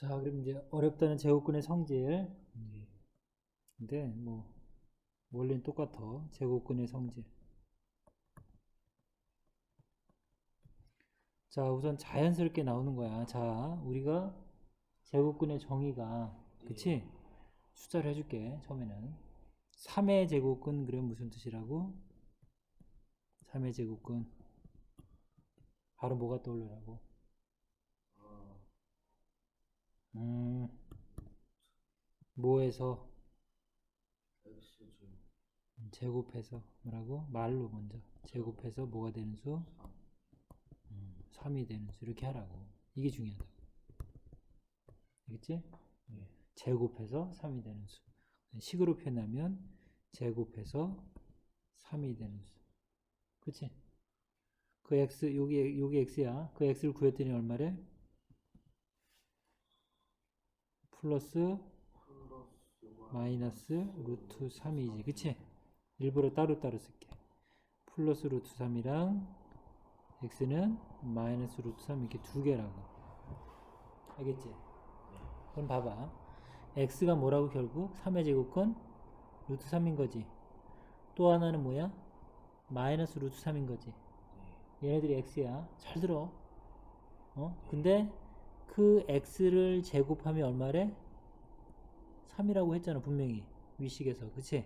자, 그럼 이제 어렵다는 제곱근의 성질. 네. 근데 뭐 원래는 똑같아. 제곱근의 성질. 자, 우선 자연스럽게 나오는 거야. 자, 우리가 제곱근의 정의가 그치? 숫자를 해줄게. 처음에는 3의 제곱근 그럼 무슨 뜻이라고? 3의 제곱근 바로 뭐가 떠오르라고? 아, 음, 뭐에서 제곱해서 뭐라고? 말로 먼저 제곱해서 뭐가 되는 수? 3. 음, 3이 되는 수 이렇게 하라고 이게 중요하다고 알겠지? 네. 제곱해서 3이 되는 수 식으로 표현하면 제곱해서 3이 되는 수 그치? 그 x 여기 여기 x야 그 x를 구했더니 얼마래? 플러스 마이너스 루트 3이지. 그치? 일부러 따로따로 쓸게. 플러스 루트 3이랑 x는 마이너스 루트 3 이렇게 두 개라고. 알겠지? 그럼 봐봐. x가 뭐라고 결국? 3의 제곱건 루트 3인 거지. 또 하나는 뭐야? 마이너스 루트 3인 거지. 얘네들이 x야. 잘 들어. 어? 근데 그 x를 제곱하면 얼마래? 3이라고 했잖아 분명히 위식에서 그치?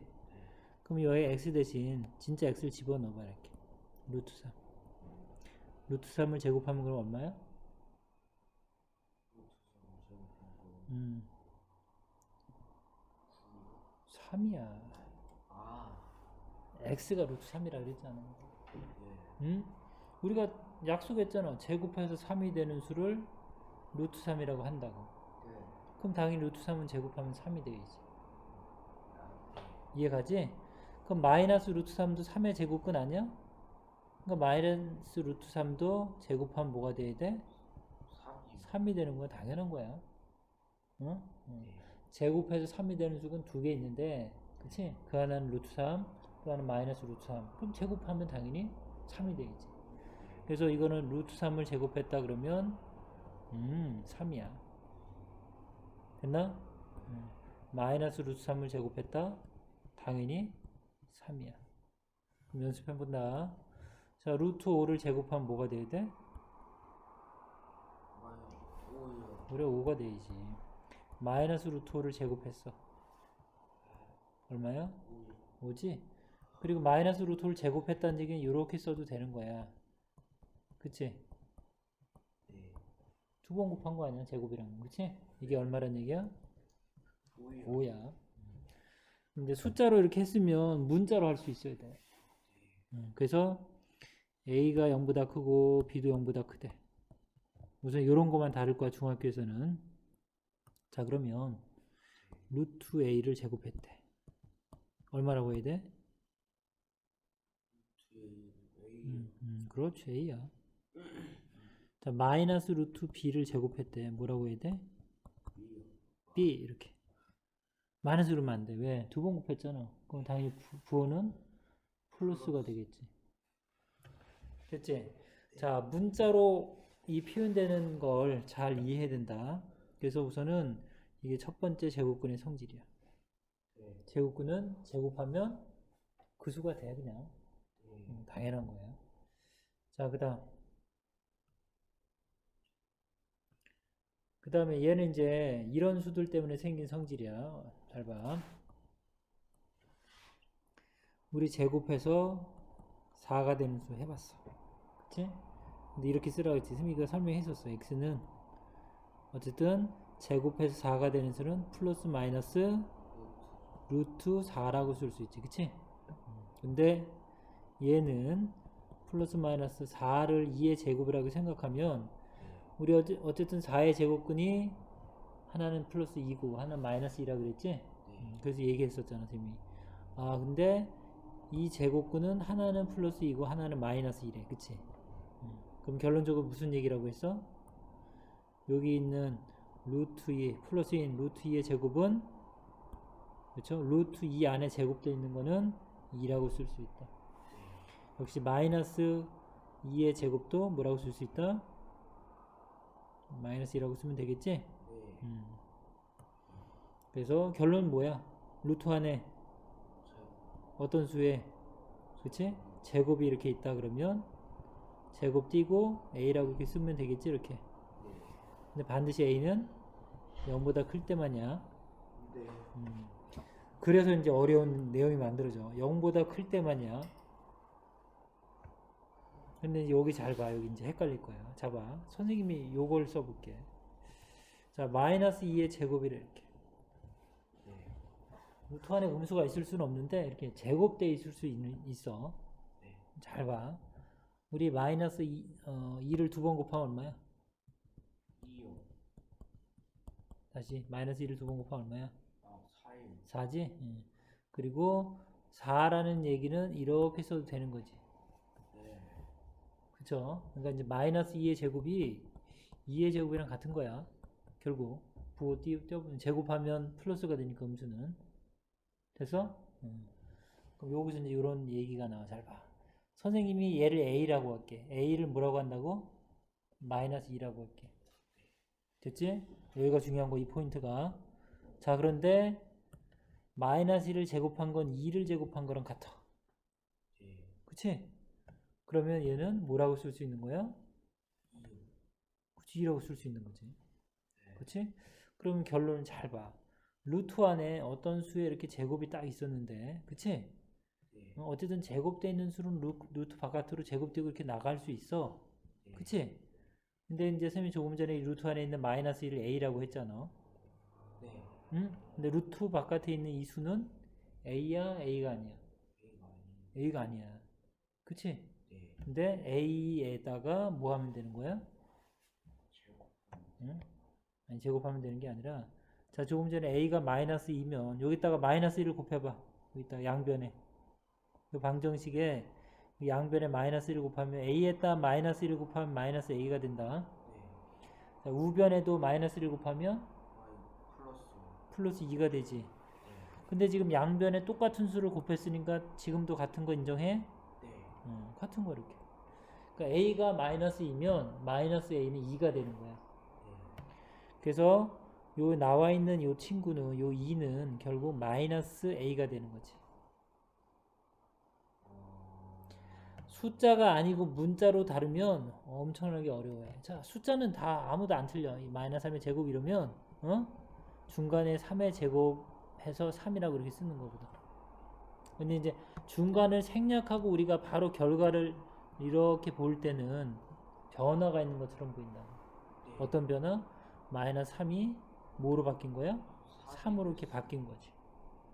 그럼 여기 x 대신 진짜 x를 집어넣어봐 이렇게 루트 3 루트 3을 제곱하면 그럼 얼마야? 음 3이야 아, x가 루트 3이라 그랬잖아 네. 응? 우리가 약속했잖아 제곱해서 3이 되는 수를 루트 3이라고 한다고 네. 그럼 당연히 루트 3은 제곱하면 3이 되겠지 이해가지? 그럼 마이너스 루트 3도 3의 제곱근 아니야? 그러니까 마이너스 루트 3도 제곱하면 뭐가 돼야 돼? 3이 3이 되는 건 당연한 거야 어? 어. 제곱해서 3이 되는 수는 두 개 있는데 그치? 그 하나는 루트 3, 그 하나는 마이너스 루트 3 그럼 제곱하면 당연히 3이 되겠지 그래서 이거는 루트 3을 제곱했다 그러면 음 3이야 됐나? 음. 마이너스 루트 3을 제곱했다 당연히 3이야 그럼 연습해 본다 자 루트 5를 제곱하면 뭐가 돼야 돼? 마이너스 5요. 우리 5가 되지 마이너스 루트 5를 제곱했어 얼마야? 5요. 5지? 그리고 마이너스 루트 5를 제곱했다는 얘기는 이렇게 써도 되는 거야 그치? 네. 두번 곱한 거 아니야 제곱이랑 그치? 이게 얼마란 얘기야? 5요. 5야 근데 숫자로 이렇게 했으면 문자로 할 수 있어야 돼 음, 그래서 A가 0보다 크고 B도 0보다 크대 우선 이런 것만 다를 거야 중학교에서는 자 그러면 루트 A를 제곱했대 얼마라고 해야 돼? 음, 음, 그렇지 A야 자 마이너스 루트 B를 제곱했대 뭐라고 해야 돼? B 이렇게 마이너스로 하면 안 돼. 왜? 두 번 곱했잖아. 그럼 당연히 부, 부호는 플러스가 되겠지. 됐지? 자, 문자로 이 표현되는 걸 잘 이해해야 된다. 그래서 우선은 이게 첫 번째 제곱근의 성질이야. 네. 제곱근은 제곱하면 그 수가 돼, 그냥. 네. 음, 당연한 거야. 자, 그 다음. 그 다음에 얘는 이제 이런 수들 때문에 생긴 성질이야. 잘 봐. 우리 제곱해서 4가 되는 수 해봤어. 그치? 근데 이렇게 쓰라고 했지. 스미가 설명했었어. x는 어쨌든 제곱해서 4가 되는 수는 플러스 마이너스 루트 4라고 쓸 수 있지. 그치? 근데 얘는 플러스 마이너스 4를 2의 제곱이라고 생각하면 우리 어쨌든 4의 제곱근이 하나는 플러스 2고 하나는 마이너스 2라 그랬지? 음, 그래서 얘기했었잖아 쌤이 아 근데 이 제곱근은 하나는 플러스 2고 하나는 마이너스 1에 그치? 음, 그럼 결론적으로 무슨 얘기라고 했어? 여기 있는 루트 2 플러스 2인 루트 2의 제곱은 그렇죠? 루트 2 안에 제곱되어 있는 거는 2라고 쓸 수 있다 역시 마이너스 2의 제곱도 뭐라고 쓸 수 있다? 마이너스 2라고 쓰면 되겠지? 네. 음. 그래서 결론은 뭐야? 루트 안에 저 어떤 수에 그치? 제곱이 이렇게 있다 그러면 제곱 띄고 a라고 이렇게 쓰면 되겠지 이렇게 네. 근데 반드시 a는 0보다 클 때만이야 네. 음. 그래서 이제 어려운 내용이 만들어져 0보다 클 때만이야 근데 여기 잘 봐 여기 이제 헷갈릴 거야 자봐 선생님이 요걸 써볼게 자 마이너스 2의 제곱이래 이렇게 네. 루트 안에 음수가 있을 수는 없는데 이렇게 제곱돼 있을 수 있는, 있어 네. 잘 봐. 우리 마이너스 2, 어, 2를 두 번 곱하면 얼마야? 2요. 다시 마이너스 2를 두 번 곱하면 얼마야? 아, 4요. 4지? 그리고 4라는 얘기는 이렇게 써도 되는 거지. 네. 그쵸? 그러니까 이제 마이너스 2의 제곱이 2의 제곱이랑 같은 거야. 결국 부호 띄, 띄워보면 제곱하면 플러스가 되니까 음수는 됐어? 음. 그럼 여기서 이제 이런 얘기가 나와 잘 봐. 선생님이 얘를 a라고 할게. a를 뭐라고 한다고? 마이너스 2라고 할게. 됐지? 여기가 중요한 거 이 포인트가. 자 그런데 마이너스 1을 제곱한 건 2를 제곱한 거랑 같아. 네. 그치? 그러면 얘는 뭐라고 쓸 수 있는 거야? 2요. 그치 2라고 쓸 수 있는 거지. 그치? 그러면 결론은 잘 봐. 루트 안에 어떤 수에 이렇게 제곱이 딱 있었는데, 그치? 네. 어, 어쨌든 제곱되어 있는 수는 루, 루트 바깥으로 제곱되고 이렇게 나갈 수 있어. 네. 그치? 근데 이제 쌤이 조금 전에 이 루트 안에 있는 마이너스 1을 a라고 했잖아. 네. 응? 근데 루트 바깥에 있는 이 수는 a야, a가 아니야. A가 아니야. 그치? 네. 근데 a에다가 뭐 하면 되는 거야? 제곱. 응? 아니 제곱하면 되는 게 아니라 자 조금 전에 a가 마이너스 2면 여기다가 마이너스 1을 곱해봐 여기다가 양변에 이 방정식에 이 양변에 마이너스 1을 곱하면 a에다 마이너스 1을 곱하면 마이너스 a가 된다 네. 자, 우변에도 마이너스 1을 곱하면 아, 플러스. 플러스 2가 되지 네. 근데 지금 양변에 똑같은 수를 곱했으니까 지금도 같은 거 인정해? 네. 어, 같은 거 이렇게 그러니까 a가 마이너스 2면 마이너스 a는 2가 되는 거야 네. 그래서 요 나와 있는 요 친구는 요 2는 결국 마이너스 a가 되는 거지. 어. 숫자가 아니고 문자로 다르면 엄청나게 어려워해. 자, 숫자는 다 아무도 안 틀려. 이 마이너스 3의 제곱 이러면 어? 중간에 3의 제곱해서 3이라고 이렇게 쓰는 거거든. 근데 이제 중간을 생략하고 우리가 바로 결과를 이렇게 볼 때는 변화가 있는 것처럼 보인다. 네. 어떤 변화? 마이너스 3이 뭐로 바뀐 거야? 3으로 이렇게 바뀐 거지.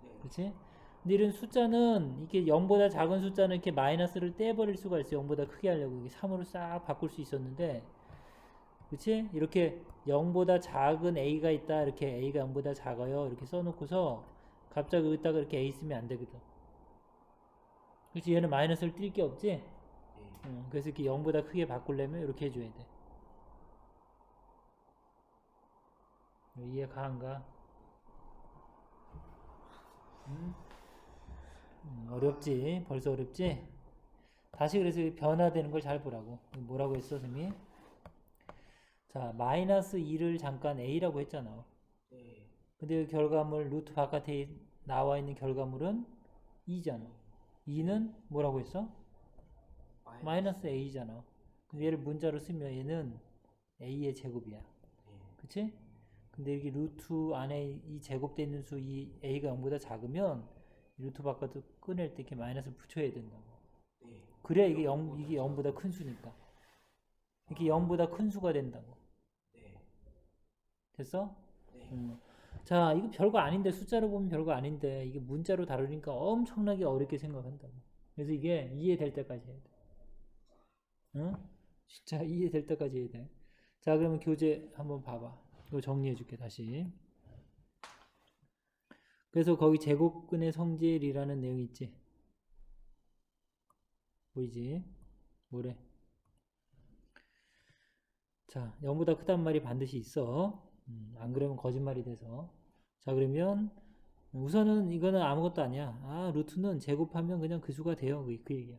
네. 그렇지? 근데 이런 숫자는 이게 0보다 작은 숫자는 이렇게 마이너스를 떼버릴 수가 있어요. 0보다 크게 하려고 이게 3으로 싹 바꿀 수 있었는데 그렇지? 이렇게 0보다 작은 a가 있다. 이렇게 a가 0보다 작아요. 이렇게 써놓고서 갑자기 여기다가 이렇게 a 쓰면 안 되거든. 그렇지? 얘는 마이너스를 띌 게 없지? 네. 어, 그래서 이렇게 0보다 크게 바꾸려면 이렇게 해줘야 돼. 이해가 안 가? 음? 음, 어렵지? 벌써 어렵지? 다시 그래서 이 변화되는 걸 잘 보라고. 뭐라고 했어, 선생님이? 자, 마이너스 2를 잠깐 a라고 했잖아. 네. 근데 이 결과물 루트 바깥에 나와 있는 결과물은 2잖아. 2는 뭐라고 했어? 마이너스 a잖아. 근데 얘를 문자로 쓰면 얘는 a의 제곱이야. 네. 그치? 근데 여기 루트 안에 이 제곱되어 있는 수 이 a가 0보다 작으면 이 루트 바깥으로 꺼낼 때 이렇게 마이너스를 붙여야 된다고. 네. 그래야 이게 0, 이게 0보다 큰 수니까. 이게 0보다 큰 수가 된다고. 네. 됐어? 네. 음. 자, 이거 별거 아닌데, 숫자로 보면 별거 아닌데, 이게 문자로 다루니까 엄청나게 어렵게 생각한다고. 그래서 이게 이해될 때까지 해야 돼. 응? 진짜 이해될 때까지 해야 돼. 자, 그러면 교재 한번 봐봐. 이거 정리해 줄게, 다시. 그래서 거기 제곱근의 성질이라는 내용이 있지? 보이지? 뭐래? 자, 0보다 크단 말이 반드시 있어. 음, 안 그러면 거짓말이 돼서. 자, 그러면 우선은 이거는 아무것도 아니야. 아, 루트는 제곱하면 그냥 그 수가 돼요. 그, 그 얘기야.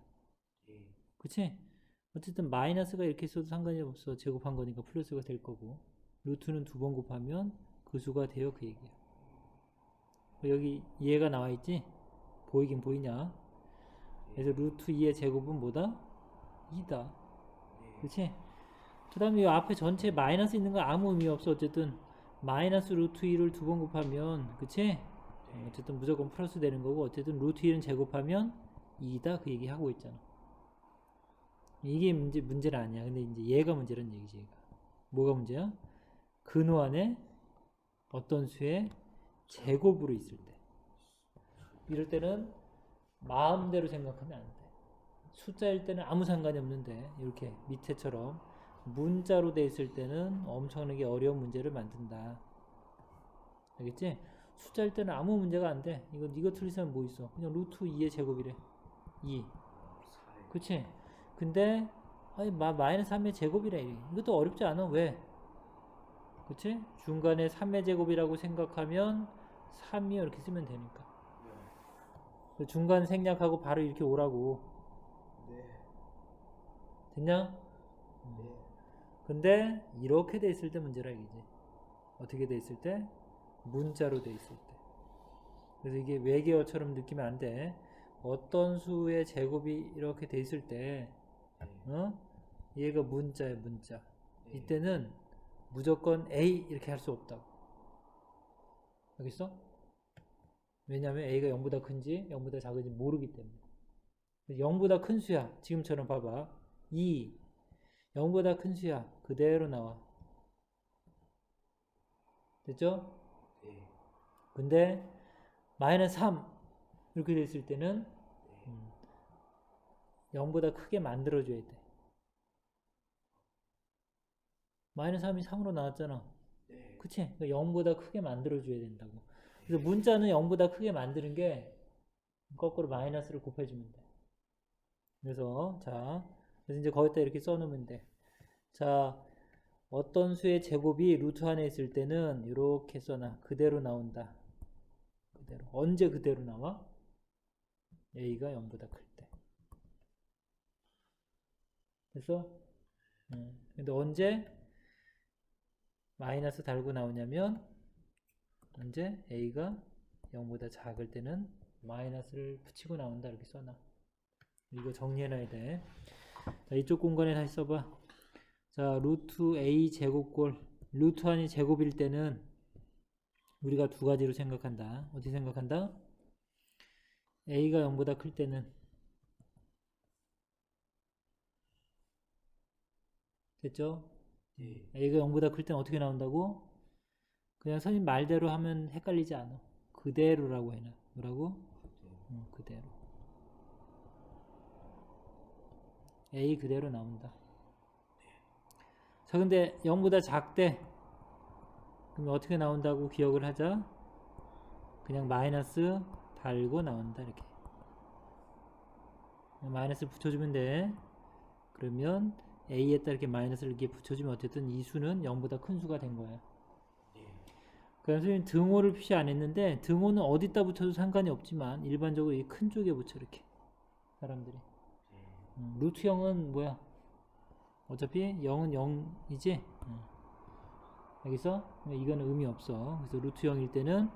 네. 그치? 어쨌든 마이너스가 이렇게 써도 상관이 없어. 제곱한 거니까 플러스가 될 거고. 루트는 두 번 곱하면 그 수가 돼요 그 얘기야 여기 얘가 나와 있지 보이긴 보이냐 그래서 루트 2의 제곱은 뭐다 2다 네. 그렇지 그 다음에 이 앞에 전체 마이너스 있는 거 아무 의미 없어 어쨌든 마이너스 루트 2를 두 번 곱하면 그치? 네. 어쨌든 무조건 플러스 되는 거고 어쨌든 루트 1은 제곱하면 2다 그 얘기 하고 있잖아. 이게 문제 문제는 아니야. 근데 이제 얘가 문제란 얘기지 얘가. 뭐가 문제야? 근호 안에 어떤 수의 제곱으로 있을 때. 이럴 때는 마음대로 생각하면 안 돼. 숫자일 때는 아무 상관이 없는데 이렇게 밑에처럼 문자로 돼 있을 때는 엄청나게 어려운 문제를 만든다 알겠지? 숫자일 때는 아무 문제가 안 돼. 이거 이거 틀리면 뭐 있어? 그냥 루트 2의 제곱이래. 2. 사에 그치? 근데 아니 마, 마이너스 3의 제곱이래. 이것도 어렵지 않아. 왜? 그치? 중간에 3의 제곱이라고 생각하면 3이 이렇게 쓰면 되니까. 그 중간 생략하고 바로 이렇게 오라고. 네. 됐냐? 네. 근데 이렇게 돼 있을 때 문제라 이거지. 어떻게 돼 있을 때? 문자로 돼 있을 때. 그래서 이게 외계어처럼 느끼면 안 돼. 어떤 수의 제곱이 이렇게 돼 있을 때, 네. 어? 얘가 문자야 문자. 네. 이때는 무조건 A 이렇게 할 수 없다고. 알겠어? 왜냐하면 A가 0보다 큰지 0보다 작은지 모르기 때문에. 0보다 큰 수야. 지금처럼 봐봐. 2. 0보다 큰 수야. 그대로 나와. 됐죠? 네. 근데 마이너스 3 이렇게 됐을 때는 네. 음, 0보다 크게 만들어줘야 돼. 마이너스 3이 3으로 나왔잖아. 네. 그치? 그러니까 0보다 크게 만들어줘야 된다고. 그래서 문자는 0보다 크게 만드는 게 거꾸로 마이너스를 곱해주면 돼. 그래서, 자, 그래서 이제 거기다 이렇게 써놓으면 돼. 자, 어떤 수의 제곱이 루트 안에 있을 때는 이렇게 써놔. 그대로 나온다. 그대로. 언제 그대로 나와? a가 0보다 클 때. 됐어? 응. 근데 언제 마이너스 달고 나오냐면 언제 a가 0보다 작을 때는 마이너스를 붙이고 나온다 이렇게 써놔. 이거 정리해놔야 돼. 자, 이쪽 공간에 다시 써봐. 자, 루트 a 제곱골 루트 안이 제곱일 때는 우리가 두 가지로 생각한다. 어떻게 생각한다? a가 0보다 클 때는 됐죠? 네. a가 0보다 클 때는 어떻게 나온다고? 그냥 선생님 말대로 하면 헷갈리지 않아. 그대로라고 해놔. 뭐라고? 응, 그대로. A 그대로 나온다. 자, 근데 0보다 작대. 그럼 어떻게 나온다고 기억을 하자? 그냥 마이너스 달고 나온다. 이렇게. 마이너스 붙여주면 돼. 그러면 a에다 이렇게 마이너스를 이렇게 붙여주면 어쨌든 이 수는 0보다 큰 수가 된 거야. 네. 그래서 선생님 등호를 표시 안 했는데 등호는 어디다 붙여도 상관이 없지만 일반적으로 이 큰 쪽에 붙여 이렇게 사람들이 루트 0은 뭐야 어차피 0은 0이지 음. 알겠어? 그러니까 이거는 의미 없어 그래서 루트 0일 때는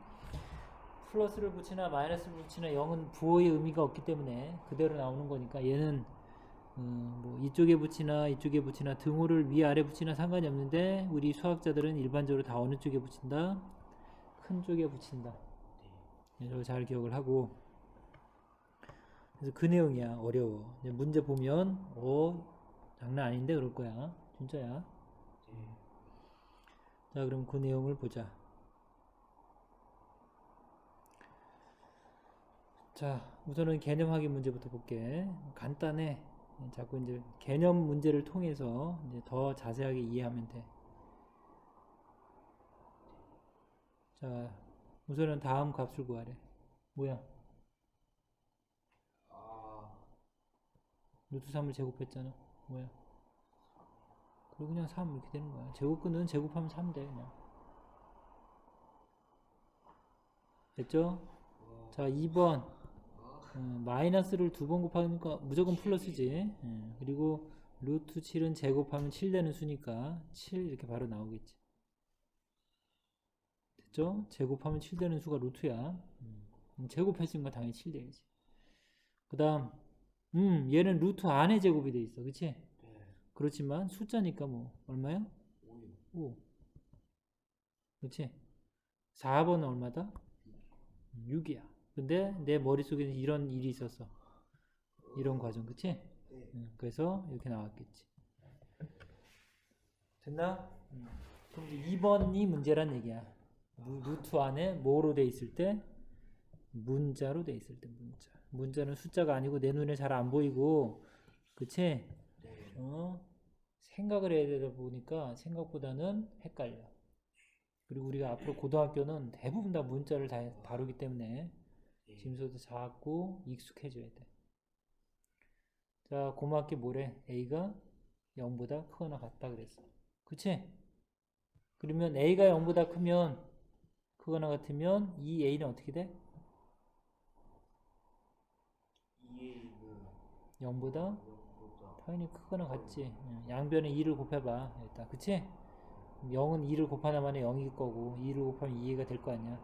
플러스를 붙이나 마이너스를 붙이나 0은 부호의 의미가 없기 때문에 그대로 나오는 거니까 얘는 음, 뭐 이쪽에 붙이나 이쪽에 붙이나 등호를 위아래 붙이나 상관이 없는데 우리 수학자들은 일반적으로 다 어느 쪽에 붙인다? 큰 쪽에 붙인다. 네. 이걸 잘 기억을 하고 그래서 그 내용이야 어려워. 문제 보면 어 장난 아닌데 그럴 거야 진짜야. 네. 자 그럼 그 내용을 보자. 자 우선은 개념 확인 문제부터 볼게. 간단해. 자꾸 이제 개념 문제를 통해서 이제 더 자세하게 이해하면 돼. 자 우선은 다음 값을 구하래. 뭐야? 아. 루트 3을 제곱했잖아. 뭐야? 그리고 그냥 3 이렇게 되는 거야. 제곱근은 제곱하면 3 돼, 그냥. 됐죠? 자, 2번. 어, 마이너스를 두 번 곱하니까 무조건 플러스지. 예, 그리고 루트 7은 제곱하면 7 되는 수니까 7 이렇게 바로 나오겠지. 됐죠? 제곱하면 7 되는 수가 루트야. 음, 제곱했으니까 당연히 7 되야지. 그 다음, 음, 얘는 루트 안에 제곱이 돼 있어. 그치? 네. 그렇지만 숫자니까 뭐, 얼마야? 오유. 5. 그치? 4번은 얼마다? 6이야. 근데 내 머릿속에는 이런 일이 있었어. 이런 과정, 그치? 네. 응, 그래서 이렇게 나왔겠지. 됐나? 그럼 이제 2번이 문제란 얘기야. 루- 루트 안에 뭐로 돼 있을 때? 문자로 돼 있을 때 문자. 문자는 숫자가 아니고 내 눈에 잘 안 보이고, 그치? 네. 어? 생각을 해야 되다 보니까 생각보다는 헷갈려. 그리고 우리가 앞으로 고등학교는 대부분 다 문자를 다 다루기 때문에 네. 지금부터 자꾸 익숙해져야 돼. 자, 고맙게 뭐래? A가 0보다 크거나 같다 그랬어. 그치? 그러면 A가 0보다 크면 크거나 같으면 이 A는 어떻게 돼? 이에이는 0보다 영보다 당연히 크거나 같지. 응, 양변에 2를 곱해봐. 일단. 그치? 0은 2를 곱하나만에 0일 거고 2를 곱하면 2가 될 거 아니야.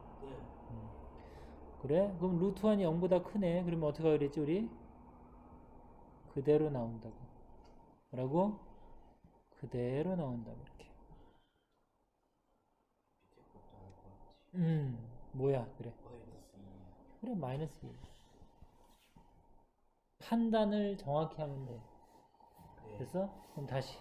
네. 그래? 그럼 루트 1이 0보다 크네. 그러면 어떻게 하기로 했지 우리? 그대로 나온다고. 뭐라고? 그대로 나온다고 이렇게. 음, 뭐야? 그래. 2. 그래, 마이너스 1. 판단을 정확히 하면 돼. 네. 됐어? 그럼 다시.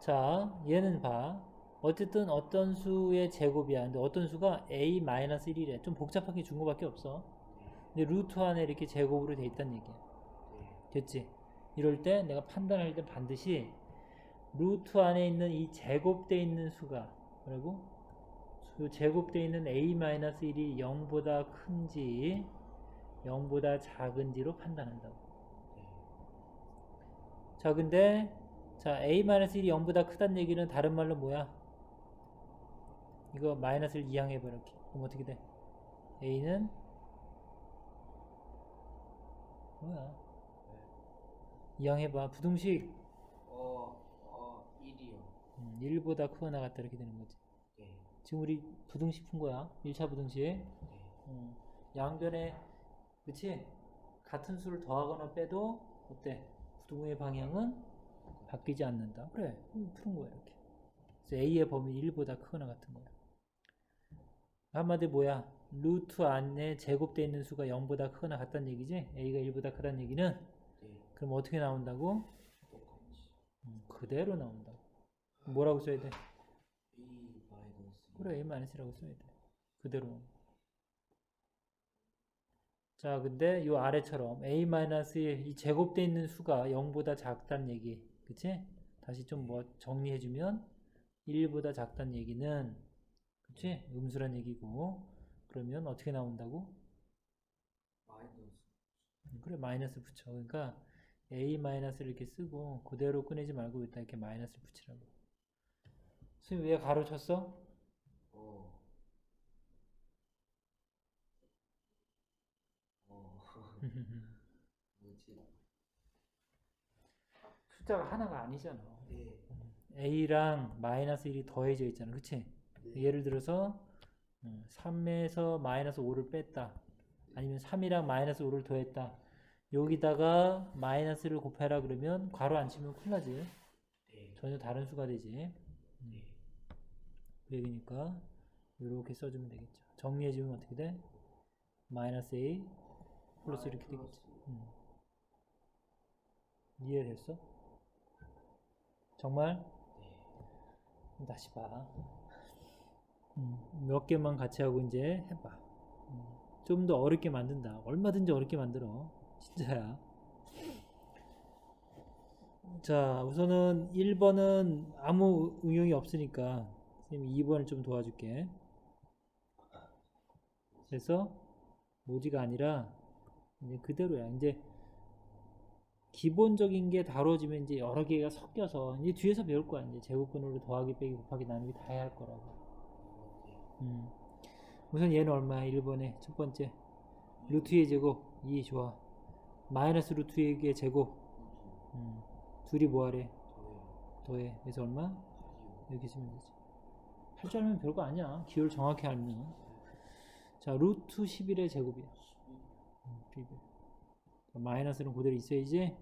자, 얘는 봐. 어쨌든 어떤 수의 제곱이야. 근데 어떤 수가 a-1이래. 좀 복잡하게 준 거밖에 없어. 근데 루트 안에 이렇게 제곱으로 돼 있다는 얘기야. 네. 됐지? 이럴 때 내가 판단할 때 반드시 루트 안에 있는 이 제곱돼 있는 수가 그리고 수 제곱돼 있는 a-1이 0보다 큰지 0보다 작은지로 판단한다고. 네. 자, 근데 자, a-1이 0보다 크다는 얘기는 다른 말로 뭐야? 이거 마이너스를 이항해 봐 이렇게. 그럼 어떻게 돼? a는 뭐야? 네. 이항해 봐. 부등식 어, 어, 1이요. 음, 1보다 크거나 같다 이렇게 되는 거지. 네. 지금 우리 부등식 푼 거야. 1차 부등식. 네. 음, 양변에 그치? 같은 수를 더하거나 빼도 어때? 부등호의 방향은 바뀌지 않는다. 그래. 음, 푸는 거야 이렇게. 그래서 A의 범위 1보다 크거나 같은 거야. 한마디 뭐야? 루트 안에 제곱되어 있는 수가 0보다 크거나 같다는 얘기지? A가 1보다 크다는 얘기는 네. 그럼 어떻게 나온다고? 음, 그대로 나온다고. 뭐라고 써야 돼? 마이너스 그래, A-S라고 써야 돼. 그대로. 자, 근데 요 아래처럼 A-의 이 제곱돼 있는 수가 0보다 작다는 얘기. 그치? 다시 좀 뭐 정리해 주면 1보다 작다는 얘기는 그치? 음수란 얘기고 그러면 어떻게 나온다고? 마이너스 음, 그래, 마이너스 붙여. 그러니까 A-를 이렇게 쓰고 그대로 꺼내지 말고 일단 이렇게 마이너스를 붙이라고. 선생님 왜 가로 쳤어? 어. 어. 뭐지? 숫자가 하나가 아니잖아. 네. A랑 마이너스 1이 더해져 있잖아. 그치? 네. 예를 들어서 3에서 마이너스 5를 뺐다. 아니면 3이랑 마이너스 5를 더했다. 여기다가 마이너스를 곱해라 그러면 괄호 안 치면 큰일 나지. 네. 전혀 다른 수가 되지. 네. 그 얘기니까 이렇게 써주면 되겠죠. 정리해주면 어떻게 돼? 마이너스 A 플러스 이렇게 되겠지. 음. 이해됐어? 정말? 그럼 다시 봐. 음, 몇 개만 같이 하고 이제 해봐. 좀더 어렵게 만든다. 얼마든지 어렵게 만들어. 진짜야. 자, 우선은 1번은 아무 응용이 없으니까 선생님이 2번을 좀 도와줄게. 그래서 모지가 아니라 이제 그대로야. 이제 기본적인 게 다뤄지면 이제 여러 개가 섞여서 이제 뒤에서 배울 거야. 이제 제곱근으로 더하기, 빼기, 곱하기, 나누기 다 해야 할 거라고. 음. 우선 얘는 얼마야? 1번에 첫 번째 루트 2의 제곱 2 좋아. 마이너스 루트 2의 제곱 음. 둘이 뭐하래? 더해. 그래서 얼마? 8이요. 이렇게 쓰면 되지. 할줄 알면 별거 아니야. 기호를 정확히 알면. 자, 루트 11의 제곱이야. 11. 자, 마이너스는 그대로 있어야지.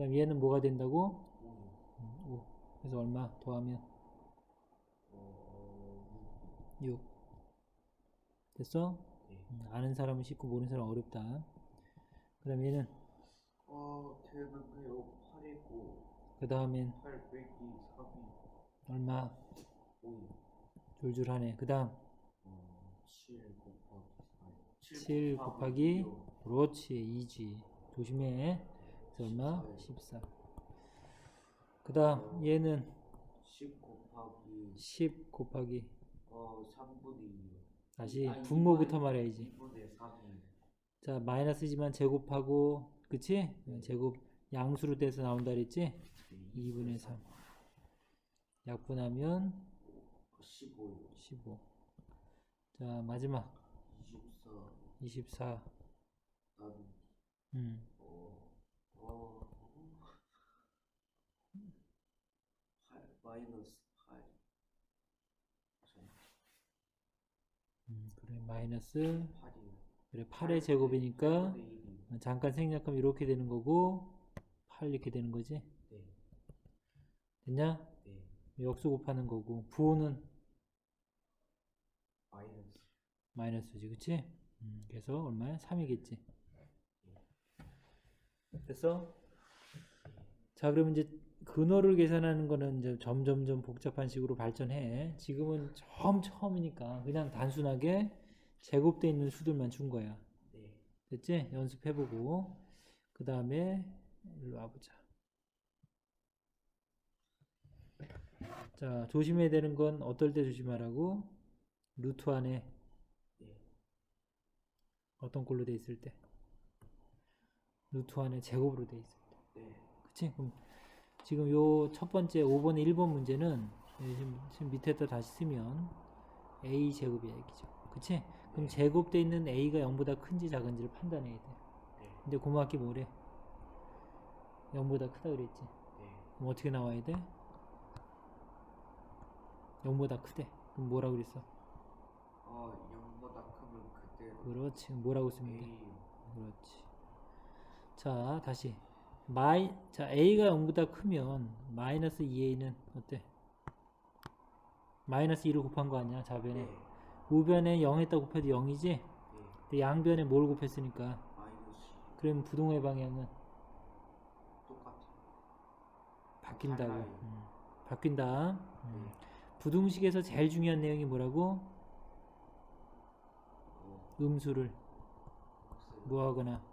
그 다음 얘는 뭐가 된다고? 5. 5. 그래서 얼마 더하면 어, 6. 됐어? 네. 음, 아는 사람은 쉽고 모르는 사람은 어렵다. 그 다음 얘는 어, 대는요 8이고 그 다음엔 8 빼기 3이 얼마 5. 줄줄 하네. 그 다음 어, 7 곱하기 4. 7 곱하기 그렇지 2지. 조심해. 얼마? 14. 그 다음 얘는 10 곱하기 10 곱하기 어 3분의 2. 다시 분모부터 말해야지. 2분의 3이. 자 마이너스지만 제곱하고 그치? 제곱 양수로 돼서 나온다 그랬지? 2분의 3 약분하면 15요. 15. 자 마지막 24 24. 나누기 음. 어, 8 마이너스 8 음, 그래 마이너스 8이요. 그래 8의 제곱이니까 잠깐 생략하면 이렇게 되는 거고 8 이렇게 되는 거지 네, 됐냐? 네, 역수 곱하는 거고 부호는 마이너스 마이너스지 그치? 음, 그래서 얼마야? 3이겠지 됐어? 자 그러면 이제 근호를 계산하는 거는 이제 점점점 복잡한 식으로 발전해. 지금은 처음 처음이니까 그냥 단순하게 제곱돼 있는 수들만 준 거야. 네, 됐지? 연습해보고. 그 다음에 일로 와보자. 자 조심해야 되는 건 어떨 때 조심하라고? 루트 안에. 네, 어떤 꼴로 돼 있을 때 루트 안에 제곱으로 돼 있을 때 네, 그치? 그럼 지금 요 첫 번째 5번의 1번 문제는 여기 지금, 지금 밑에다 다시 쓰면 a 제곱이야 얘기죠 그치? 그럼 제곱돼 있는 a가 0보다 큰지 작은지를 판단해야 돼 네, 근데 고맙게 뭐래? 0보다 크다 그랬지 네, 그럼 어떻게 나와야 돼? 0보다 크대 그럼 뭐라고 그랬어? 어, 0보다 크면 그때 그렇지 뭐라고 쓰면 돼? 그렇지. 자, 다시. 마이, 자, a가 0보다 크면 마이너스 2a는 어때? 마이너스 2를 곱한 거 아니야, 좌변에. 네, 우변에 0에다 곱해도 0이지? 네, 근데 양변에 뭘 곱했으니까? 마이너스 그럼 부동의 방향은 똑같아요. 바뀐다고. 음, 바뀐다. 음. 네, 부등식에서 제일 중요한 내용이 뭐라고? 어, 음수를. 뭐하거나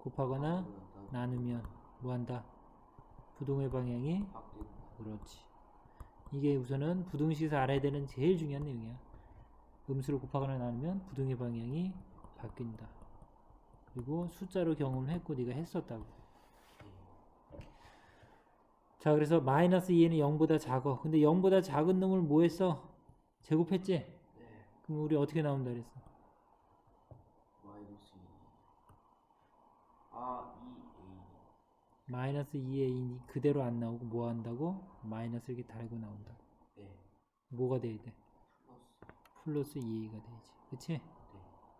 곱하거나 나 나누면 뭐한다? 부동의 방향이. 그렇지. 이게 우선은 부등식에서 알아야 되는 제일 중요한 내용이야. 음수를 곱하거나 나누면 부등의 방향이 바뀐다. 그리고 숫자로 경험을 했고 네가 했었다고. 자, 그래서 마이너스 2는 0보다 작어. 근데 0보다 작은 놈을 뭐 했어? 제곱했지? 네, 그럼 우리 어떻게 나온다 그랬어? 마이너스 2. 아, 2A. 마이너스 2의 2 그대로 안 나오고 뭐 한다고? 마이너스 이렇게 달고 나온다. 네, 뭐가 돼야 돼? 플러스. 플러스 2a가 되지. 그치? 네,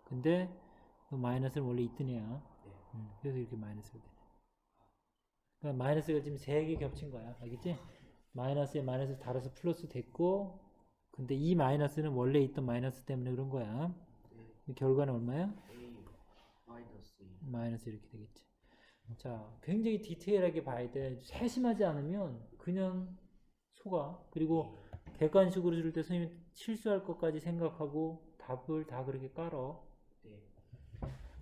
근데 그 마이너스는 원래 있던 애야. 네, 음, 그래서 이렇게 마이너스가 되네. 그러니까 마이너스가 지금 세 개 겹친 거야. 알겠지? 마이너스에 마이너스 달아서 플러스 됐고, 근데 이 마이너스는 원래 있던 마이너스 때문에 그런 거야. 네, 이 결과는 얼마야? 마이너스 2. 마이너스 이렇게 되겠지. 자, 굉장히 디테일하게 봐야 돼. 세심하지 않으면 그냥 속아. 그리고 객관식으로 줄 때 선생님 실수할 것까지 생각하고 답을 다 그렇게 깔어. 네,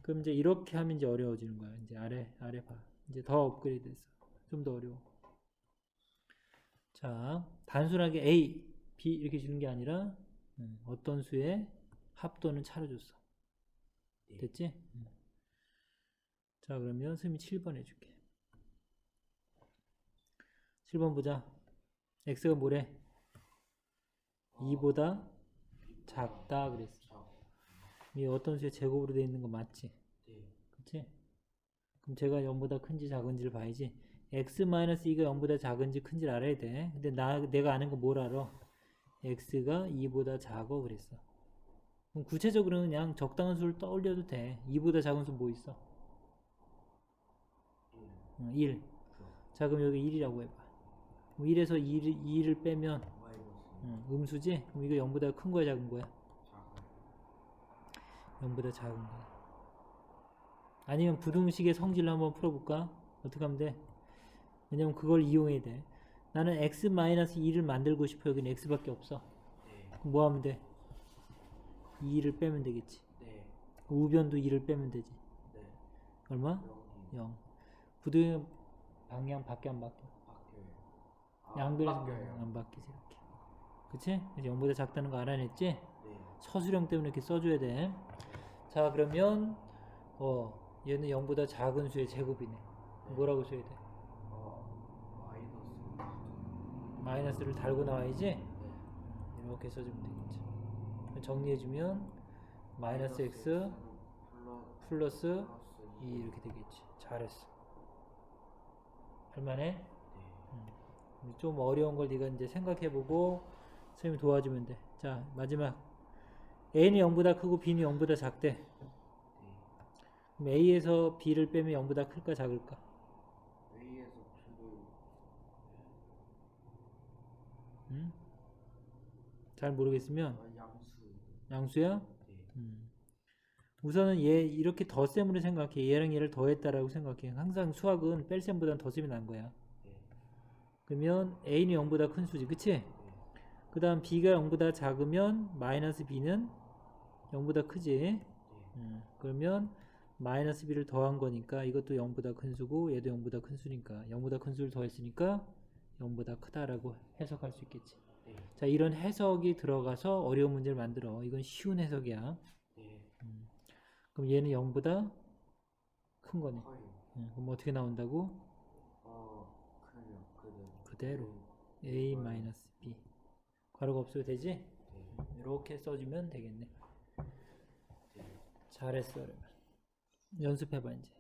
그럼 이제 이렇게 하면 이제 어려워지는 거야. 이제 아래 아래 봐. 이제 더 업그레이드 됐어. 좀 더 어려워. 자, 단순하게 A, B 이렇게 주는 게 아니라 음, 어떤 수의 합도는 차려줬어. 네. 됐지? 음. 자, 그러면 선생님이 7번 해줄게. 7번 보자. x가 뭐래? 2보다 작다 그랬어. 자, 이 어떤 수의 제곱으로 되어 있는 거 맞지? 네, 그치? 그럼 제가 0보다 큰지 작은지를 봐야지. x-2가 0보다 작은지 큰지를 알아야 돼. 근데 나, 내가 아는 거 뭘 알아? x가 2보다 작어 그랬어. 그럼 구체적으로는 그냥 적당한 수를 떠올려도 돼. 2보다 작은 수 뭐 있어? 1 어, 1. 자 그럼 여기 1이라고 해봐. 그럼 1에서 2를, 2를 빼면 음, 음수지? 그럼 이거 0보다 큰 거야 작은 거야? 작아 0보다 작은 거야. 아니면 부등식의 성질을 한번 풀어볼까? 어떻게 하면 돼? 왜냐면 그걸 이용해야 돼. 나는 x-2를 만들고 싶어. 여기는 x밖에 없어. 네 그럼 뭐 하면 돼? 2를 빼면 되겠지. 네 우변도 2를 빼면 되지. 네 얼마? 여기 0. 부등 방향 밖에 안 바뀌어. 아, 양변에서 바뀌어요 안 바뀌지 이렇게. 그치? 이제 0보다 작다는 거 알아냈지? 네 서술형 때문에 이렇게 써줘야 돼. 자 그러면 어 얘는 0보다 작은 수의 제곱이네. 뭐라고 써야 돼? 어, 마이너스 마이너스를 달고 나와야지. 네 이렇게 써주면 되겠지. 정리해주면 마이너스 x 플러 플러스 플러스 2 이렇게 되겠지. 잘했어. 할만해? 네좀 어려운 걸 네가 이제 생각해보고 선생님이 도와주면 돼. 자 마지막 a는 0보다 크고 b는 0보다 작대. 네. 그럼 a에서 b를 빼면 0보다 클까 작을까? A에서 응? 잘 모르겠으면 어, 양수 양수야? 네 음. 우선은 얘 이렇게 덧셈으로 생각해. 얘랑 얘를 더했다라고 생각해. 항상 수학은 뺄셈보다는 덧셈이 난 거야. 네. 그러면 a는 0보다 큰 수지, 그치? 네. 그 다음 b가 0보다 작으면 마이너스 b는 0보다 크지? 네. 음, 그러면 마이너스 b를 더한 거니까 이것도 0보다 큰 수고 얘도 0보다 큰 수니까 0보다 큰 수를 더했으니까 0보다 크다라고 해석할 수 있겠지. 네. 자, 이런 해석이 들어가서 어려운 문제를 만들어. 이건 쉬운 해석이야. 네. 그럼 얘는 0보다 큰 거네. 커요. 음, 그럼 어떻게 나온다고? 어, 그래요. 그대로. 그대로 a-b 괄호가 없어도 되지? 네. 이렇게 써주면 되겠네. 네. 잘했어. 그러면. 연습해봐 이제.